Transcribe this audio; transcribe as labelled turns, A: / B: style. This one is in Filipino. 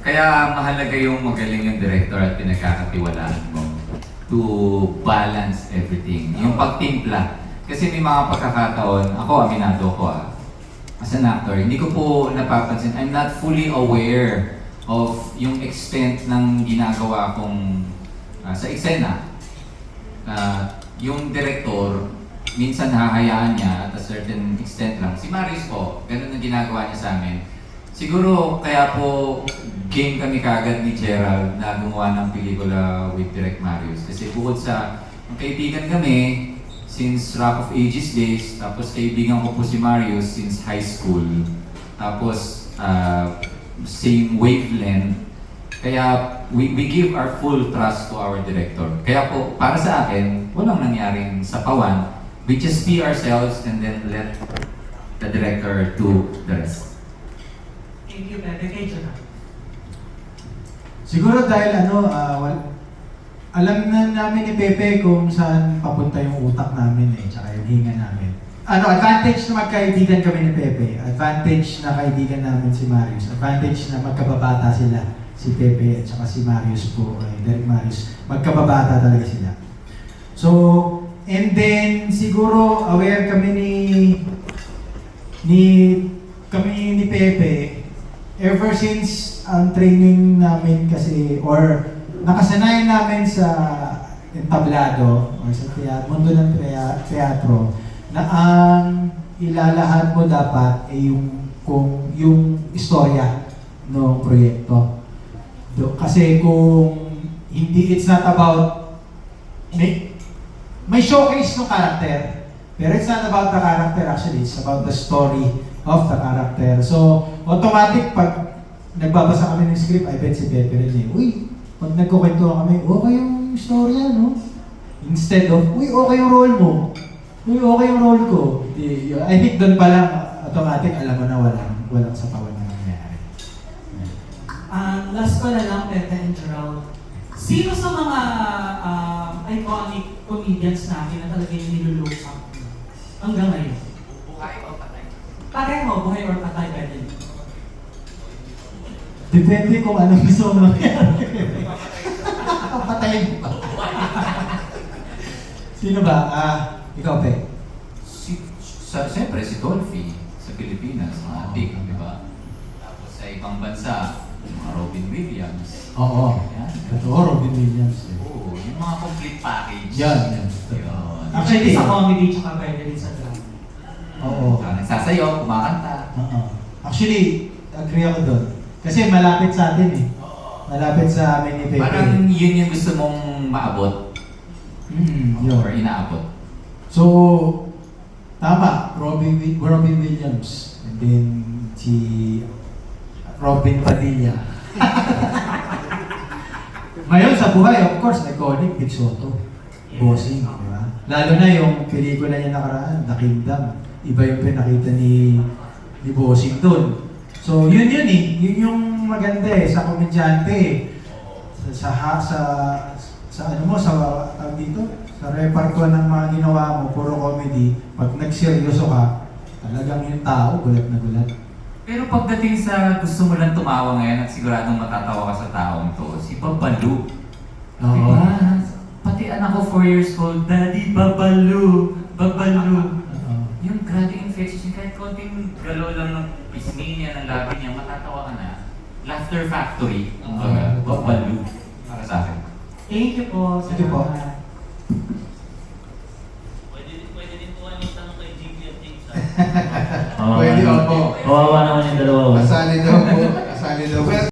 A: Kaya mahalaga yung magaling yung director at pinagkakatiwalaan mo to balance everything. Yung pagtimpla. Kasi may mga pagkakataon, ako aminado ko ah, as an actor, hindi ko po napapansin, I'm not fully aware of yung extent ng ginagawa kong ah, sa eksena. Ah, yung director, minsan hahayaan niya at a certain extent lang. Si Marius po, ganun ang ginagawa niya sa amin. Siguro kaya po game kami kagad ni Gerald na gumawa ng pelikula with Direct Marius. Kasi bukod sa kaibigan kami since Rock of Ages days, tapos kaibigan ko po si Marius since high school. Tapos ah, same wavelength. Kaya we, we give our full trust to our director. Kaya po, para sa akin, walang nangyaring sapawan. We just be ourselves and then let the director do the rest.
B: You, Pepe. Kay Jonah.
C: Siguro dahil ano, ah, wal- alam na namin ni Pepe kung saan papunta yung utak namin eh, tsaka yung hinga namin. Ano, advantage na magkaibigan kami ni Pepe, advantage na kaibigan namin si Marius, advantage na magkababata sila, si Pepe at saka si Marius po, eh, Derek Marius, magkababata talaga sila. So, and then siguro aware kami ni ni kami ni Pepe ever since ang training namin kasi or nakasanayan namin sa entablado or sa teatro, mundo ng teatro na ang ilalahad mo dapat ay yung kung yung istorya ng proyekto. Do, kasi kung hindi it's not about may, may showcase ng character pero it's not about the character actually it's about the story of the character. So, automatic pag nagbabasa kami ng script, I bet si Pepe rin eh, uy, pag nagkukwento kami, okay yung storya, no? Instead of, uy, okay yung role mo. Uy, okay yung role ko. Di. I think doon pa lang, automatic, alam mo na walang, walang sapawan na nangyayari.
B: Ah, last ko na lang, Pepe and Gerald. Sino sa mga ah, iconic comedians natin na talaga yung nilulook up hanggang ngayon?
A: Buhay o patay?
B: Pareho, buhay or patay.
C: Depende kung anong gusto mo mangyari. Patayin mo ba? Sino ba? Ah, ikaw, Pe.
A: Si, sa, siyempre si Dolphy sa Pilipinas, mga adik, di ba? Tapos sa ibang bansa, mga Robin Williams.
C: Oo.
A: Yan.
C: Totoo, Robin Williams. eh.
A: Oo, yung mga complete package.
C: Yan, yan.
A: Yun.
B: Actually, sa comedy, tsaka pwede rin sa drama.
C: Oo.
A: Ah, nagsasayaw, kumakanta.
C: Oo. Actually, agree ako doon. Kasi malapit sa atin eh. Malapit sa amin ni Pepe.
A: Parang yun yung gusto mong maabot
C: Mm, yun.
A: or inaabot.
C: So, tama, Robin, Robin Williams. And then, si Robin Padilla. Ngayon sa buhay, of course, iconic, Big Soto. Bossing, di ba? Lalo na yung pelikula niya nakaraan, The Kingdom. Iba yung pinakita ni, ni Bossing doon. So, yun yun eh. Yun yung maganda eh, sa komedyante eh. Sa, sa, sa, sa ano mo, sa, tawag dito, sa repertoire ng mga ginawa mo, puro comedy, pag nagseryoso ka, talagang yung tao, gulat na gulat.
A: Pero pagdating sa gusto mo lang tumawa ngayon at siguradong matatawa ka sa taong to, si Babalu.
C: Oo.
A: Diba? Pati anak ko 4 years old, Daddy, Babalu, Babalu.
C: Oo.
A: Yung grabe infectious, yung kahit konting galaw lang ng pisngi niya, ng labi niya, matatawa ka na. Laughter Factory, ang baga,
C: Ah,
A: Babalu. Para sa akin.
B: Thank you po.
C: Thank you po.
D: Pwede, pwede din po ano tanong kay JP at James.
E: Oo,
F: Pwede, opo.
E: Kawawa naman yung dalawa.
F: Asali daw po. Asali daw. Well,